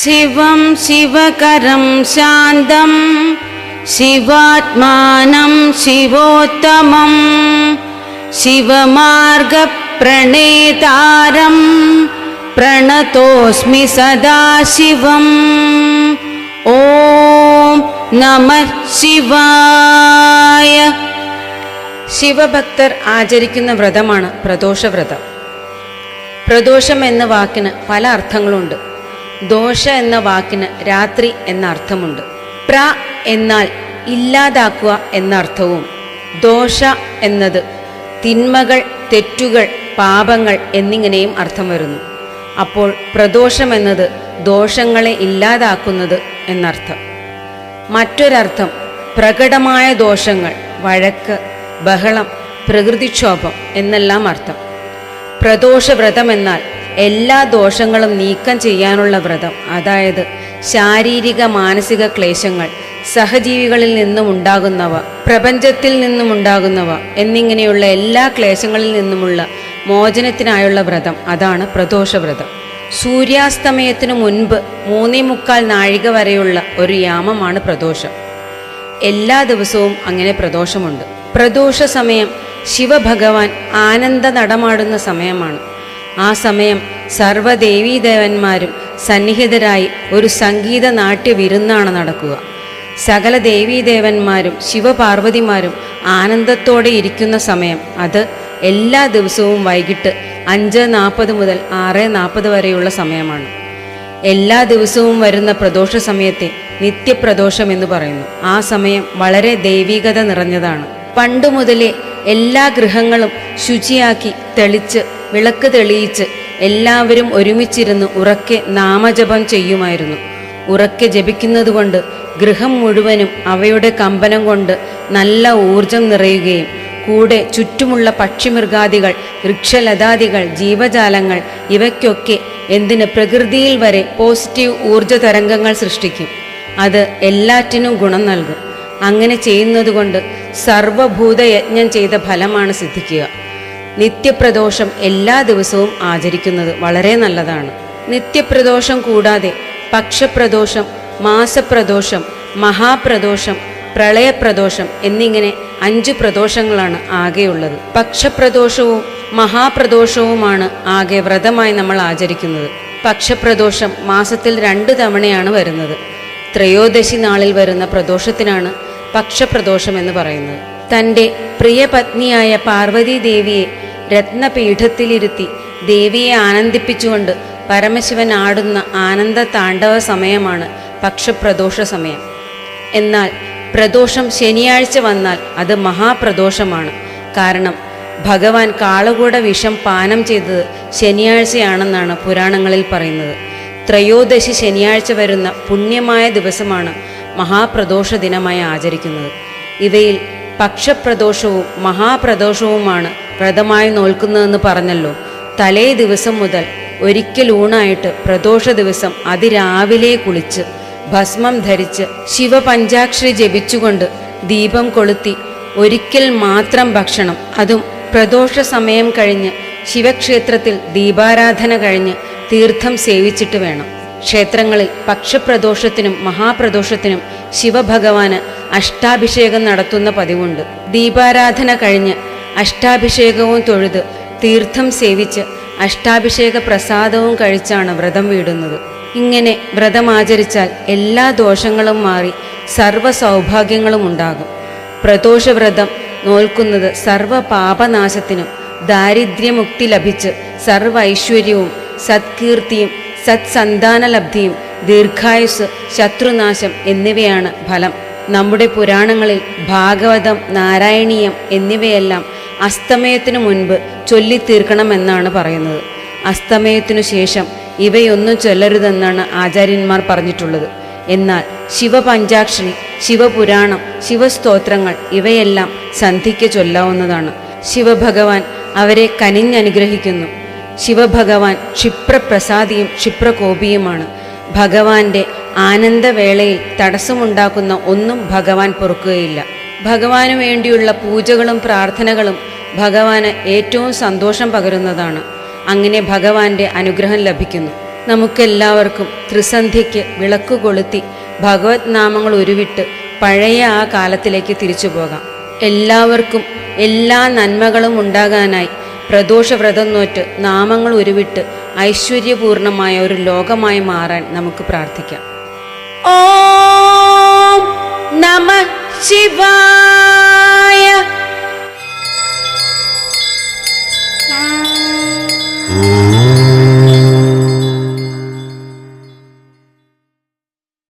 शिवं शिवकरं शान्तं शिवात्मानं शिवोत्तमं शिवमार्गप्रणेतारं प्रणतोऽस्मि सदा शिवम् ॐ नमः शिवाय ശിവഭക്തർ ആചരിക്കുന്ന വ്രതമാണ് പ്രദോഷവ്രതം പ്രദോഷം എന്ന വാക്കിന് പല അർത്ഥങ്ങളുണ്ട് ദോഷ എന്ന വാക്കിന് രാത്രി എന്ന അർത്ഥമുണ്ട്. പ്ര എന്നാൽ ഇല്ലാതാക്കുക എന്ന അർത്ഥവും. ദോഷ എന്നത് തിന്മകൾ തെറ്റുകൾ പാപങ്ങൾ എന്നിങ്ങനെയും അർത്ഥം വരുന്നു. അപ്പോൾ പ്രദോഷം എന്നത് ദോഷങ്ങളെ ഇല്ലാതാക്കുന്നത് എന്നർത്ഥം. മറ്റൊരർത്ഥം പ്രകടമായ ദോഷങ്ങൾ വഴക്ക് ബഹളം പ്രകൃതിക്ഷോഭം എന്നെല്ലാം അർത്ഥം. പ്രദോഷവ്രതം എന്നാൽ എല്ലാ ദോഷങ്ങളും നീക്കം ചെയ്യാനുള്ള വ്രതം. അതായത് ശാരീരിക മാനസിക ക്ലേശങ്ങൾ സഹജീവികളിൽ നിന്നും ഉണ്ടാകുന്നവ പ്രപഞ്ചത്തിൽ നിന്നും ഉണ്ടാകുന്നവ എന്നിങ്ങനെയുള്ള എല്ലാ ക്ലേശങ്ങളിൽ നിന്നുമുള്ള മോചനത്തിനായുള്ള വ്രതം. അതാണ് പ്രദോഷവ്രതം സൂര്യാസ്തമയത്തിനു മുൻപ് മൂന്നേ മുക്കാൽ നാഴിക വരെയുള്ള ഒരു യാമമാണ് പ്രദോഷം. എല്ലാ ദിവസവും അങ്ങനെ പ്രദോഷമുണ്ട്. പ്രദോഷ സമയം ശിവഭഗവാൻ ആനന്ദ നടമാടുന്ന സമയമാണ്. ആ സമയം സർവദേവീദേവന്മാരും സന്നിഹിതരായി ഒരു സംഗീത നാട്യ വിരുന്നാണ് നടക്കുക. സകല ദേവീദേവന്മാരും ശിവപാർവതിമാരും ആനന്ദത്തോടെ ഇരിക്കുന്ന സമയം അത് എല്ലാ ദിവസവും വൈകിട്ട് അഞ്ച് നാൽപ്പത് മുതൽ ആറ് നാൽപ്പത് വരെയുള്ള സമയമാണ്. എല്ലാ ദിവസവും വരുന്ന പ്രദോഷ സമയത്തെ നിത്യപ്രദോഷം എന്ന് പറയുന്നു. ആ സമയം വളരെ ദൈവികത നിറഞ്ഞതാണ്. പണ്ടു മുതലേ എല്ലാ ഗൃഹങ്ങളും ശുചിയാക്കി തെളിച്ച് വിളക്ക് തെളിയിച്ച് എല്ലാവരും ഒരുമിച്ചിരുന്ന് ഉറക്കെ നാമജപം ചെയ്യുമായിരുന്നു. ഉറക്കെ ജപിക്കുന്നതുകൊണ്ട് ഗൃഹം മുഴുവനും അവയുടെ കമ്പനം കൊണ്ട് നല്ല ഊർജം നിറയുകയും കൂടെ ചുറ്റുമുള്ള പക്ഷിമൃഗാദികൾ വൃക്ഷലതാദികൾ ജീവജാലങ്ങൾ ഇവയ്ക്കൊക്കെ എന്തിന് പ്രകൃതിയിൽ വരെ പോസിറ്റീവ് ഊർജ തരംഗങ്ങൾ സൃഷ്ടിക്കും. അത് എല്ലാറ്റിനും ഗുണം നൽകും. അങ്ങനെ ചെയ്യുന്നതുകൊണ്ട് സർവഭൂതയജ്ഞം ചെയ്ത ഫലമാണ് സിദ്ധിക്കുക. നിത്യപ്രദോഷം എല്ലാ ദിവസവും ആചരിക്കുന്നത് വളരെ നല്ലതാണ്. നിത്യപ്രദോഷം കൂടാതെ പക്ഷപ്രദോഷം മാസപ്രദോഷം മഹാപ്രദോഷം പ്രളയപ്രദോഷം എന്നിങ്ങനെ അഞ്ച് പ്രദോഷങ്ങളാണ് ആകെയുള്ളത്. പക്ഷപ്രദോഷവും മഹാപ്രദോഷവുമാണ് ആകെ വ്രതമായി നമ്മൾ ആചരിക്കുന്നത്. പക്ഷപ്രദോഷം മാസത്തിൽ രണ്ട് തവണയാണ് വരുന്നത്. ത്രയോദശി നാളിൽ വരുന്ന പ്രദോഷത്തിനാണ് പക്ഷപ്രദോഷം എന്ന് പറയുന്നത്. തന്റെ പ്രിയപത്നിയായ പാർവതി ദേവിയെ രത്നപീഠത്തിലിരുത്തി ദേവിയെ ആനന്ദിപ്പിച്ചുകൊണ്ട് പരമശിവൻ ആടുന്ന ആനന്ദ താണ്ഡവ സമയമാണ് പക്ഷപ്രദോഷ സമയം. എന്നാൽ പ്രദോഷം ശനിയാഴ്ച വന്നാൽ അത് മഹാപ്രദോഷമാണ്. കാരണം ഭഗവാൻ കാളകൂട വിഷം പാനം ചെയ്തത് ശനിയാഴ്ചയാണെന്നാണ് പുരാണങ്ങളിൽ പറയുന്നത്. ത്രയോദശി ശനിയാഴ്ച വരുന്ന പുണ്യമായ ദിവസമാണ് മഹാപ്രദോഷ ദിനമായി ആചരിക്കുന്നത്. ഇവയിൽ പക്ഷപ്രദോഷവും മഹാപ്രദോഷവുമാണ് വ്രതമായി നോൽക്കുന്നതെന്ന് പറഞ്ഞല്ലോ. തലേ ദിവസം മുതൽ ഒരിക്കൽ ഊണായിട്ട് പ്രദോഷ ദിവസം അതിരാവിലെ കുളിച്ച് ഭസ്മം ധരിച്ച് ശിവപഞ്ചാക്ഷരി ജപിച്ചുകൊണ്ട് ദീപം കൊളുത്തി ഒരിക്കൽ മാത്രം ഭക്ഷണം. അതും പ്രദോഷ സമയം കഴിഞ്ഞ് ശിവക്ഷേത്രത്തിൽ ദീപാരാധന കഴിഞ്ഞ് തീർത്ഥം സേവിച്ചിട്ട് വേണം. ക്ഷേത്രങ്ങളിൽ പക്ഷപ്രദോഷത്തിനും മഹാപ്രദോഷത്തിനും ശിവഭഗവാന് അഷ്ടാഭിഷേകം നടത്തുന്ന പതിവുണ്ട്. ദീപാരാധന കഴിഞ്ഞ് അഷ്ടാഭിഷേകവും തൊഴുത് തീർത്ഥം സേവിച്ച് അഷ്ടാഭിഷേക പ്രസാദവും കഴിച്ചാണ് വ്രതം വീടുന്നത്. ഇങ്ങനെ വ്രതം ആചരിച്ചാൽ എല്ലാ ദോഷങ്ങളും മാറി സർവ സൗഭാഗ്യങ്ങളും ഉണ്ടാകും. പ്രദോഷവ്രതം നോൽക്കുന്നത് സർവ പാപനാശത്തിനും ദാരിദ്ര്യമുക്തി ലഭിച്ച് സർവ ഐശ്വര്യവും സത്കീർത്തിയും സത്സന്താനലബ്ധിയും ദീർഘായുസ് ശത്രുനാശം എന്നിവയാണ് ഫലം. നമ്മുടെ പുരാണങ്ങളിൽ ഭാഗവതം നാരായണീയം എന്നിവയെല്ലാം അസ്തമയത്തിനു മുൻപ് ചൊല്ലിത്തീർക്കണമെന്നാണ് പറയുന്നത്. അസ്തമയത്തിനു ശേഷം ഇവയൊന്നും ചൊല്ലരുതെന്നാണ് ആചാര്യന്മാർ പറഞ്ഞിട്ടുള്ളത്. എന്നാൽ ശിവപഞ്ചാക്ഷരി ശിവപുരാണം ശിവസ്തോത്രങ്ങൾ ഇവയെല്ലാം സന്ധിക്ക് ചൊല്ലാവുന്നതാണ്. ശിവഭഗവാൻ അവരെ കനിഞ്ഞനുഗ്രഹിക്കുന്നു. ശിവഭഗവാൻ ക്ഷിപ്രപ്രസാദിയും ക്ഷിപ്രകോപിയുമാണ്. ഭഗവാന്റെ ആനന്ദവേളയിൽ തടസ്സമുണ്ടാക്കുന്ന ഒന്നും ഭഗവാൻ പൊറുക്കുകയില്ല. ഭഗവാനു വേണ്ടിയുള്ള പൂജകളും പ്രാർത്ഥനകളും ഭഗവാന് ഏറ്റവും സന്തോഷം പകരുന്നതാണ്. അങ്ങനെ ഭഗവാന്റെ അനുഗ്രഹം ലഭിക്കുന്നു. നമുക്കെല്ലാവർക്കും ത്രിസന്ധ്യയ്ക്ക് വിളക്ക് കൊളുത്തി ഭഗവത് നാമങ്ങൾ ഉരുവിട്ട് പഴയ ആ കാലത്തിലേക്ക് തിരിച്ചു പോകാം. എല്ലാവർക്കും എല്ലാ നന്മകളും ഉണ്ടാകാനായി പ്രദോഷവ്രതം നോറ്റ് നാമങ്ങൾ ഉരുവിട്ട് ഐശ്വര്യപൂർണമായ ഒരു ലോകമായി മാറാൻ നമുക്ക് പ്രാർത്ഥിക്കാം. ഓം നമ ശിവായ